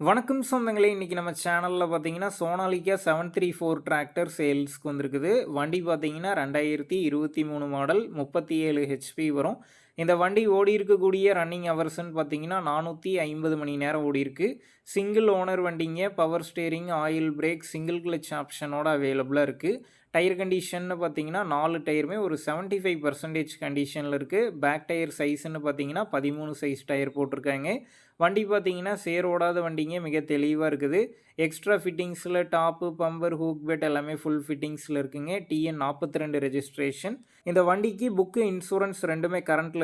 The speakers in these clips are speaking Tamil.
வணக்கம் சொந்தங்களே இன்றைக்கி நம்ம சேனலில் பார்த்தீங்கன்னா Sonalika seven three four tractor சேல்ஸ்க்கு வந்திருக்குது. வண்டி பார்த்தீங்கன்னா ரெண்டாயிரத்தி இருபத்தி மூணு மாடல் முப்பத்தி ஏழு ஹெச்பி வரும். இந்த வண்டி ஓடி இருக்கக்கூடிய ரன்னிங் ஹவர்ஸ்ன்னு பார்த்தீங்கன்னா நானூற்றி ஐம்பது மணி நேரம் ஓடி இருக்கு. சிங்கிள் ஓனர் வண்டிங்க power steering oil brake single clutch ஆப்ஷனோட அவைலபிளாக இருக்குது டயர் கண்டிஷன்னு பார்த்தீங்கன்னா நாலு டயருமே ஒரு செவன்ட்டி ஃபைவ் பர்சன்டேஜ் கண்டிஷனில் இருக்குது பேக் டயர் சைஸ்ன்னு பார்த்தீங்கன்னா பதிமூணு சைஸ் டயர் போட்டிருக்காங்க. வண்டி பார்த்தீங்கன்னா சேர் ஓடாத வண்டிங்க மிக தெளிவாக இருக்குது. எக்ஸ்ட்ரா ஃபிட்டிங்ஸில் டாப்பு பம்பர் ஹூக் பெட் எல்லாமே ஃபுல் ஃபிட்டிங்ஸில் இருக்குங்க. டிஎன் நாற்பத்தி ரெண்டு ரெஜிஸ்ட்ரேஷன் இந்த வண்டிக்கு புக்கு இன்சூரன்ஸ் ரெண்டுமே கரண்ட்டில்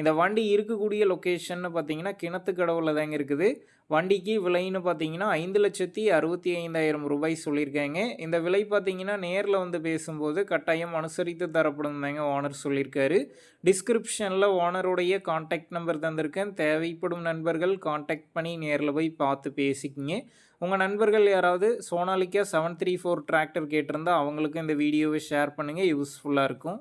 இந்த வண்டி இருக்கக்கூடிய லொக்கேஷன்னு பார்த்தீங்கன்னா கிணத்து கடவுளில் தாங்க இருக்குது. வண்டிக்கு விலைன்னு பார்த்தீங்கன்னா ஐந்து லட்சத்தி அறுபத்தி ஐந்தாயிரம் ரூபாய் சொல்லியிருக்காங்க. இந்த விலை பார்த்தீங்கன்னா நேரில் வந்து பேசும்போது கட்டாயம் அனுசரித்து தரப்படும் தாங்க ஓனர் சொல்லியிருக்காரு. டிஸ்கிரிப்ஷனில் ஓனருடைய காண்டாக்ட் நம்பர் தந்திருக்கேன். தேவைப்படும் நண்பர்கள் காண்டாக்ட் பண்ணி நேரில் போய் பார்த்து பேசிக்கிங்க. உங்கள் நண்பர்கள் யாராவது Sonalika seven three four tractor கேட்டிருந்தால் அவங்களுக்கு இந்த வீடியோவை ஷேர் பண்ணுங்கள் யூஸ்ஃபுல்லாக இருக்கும்.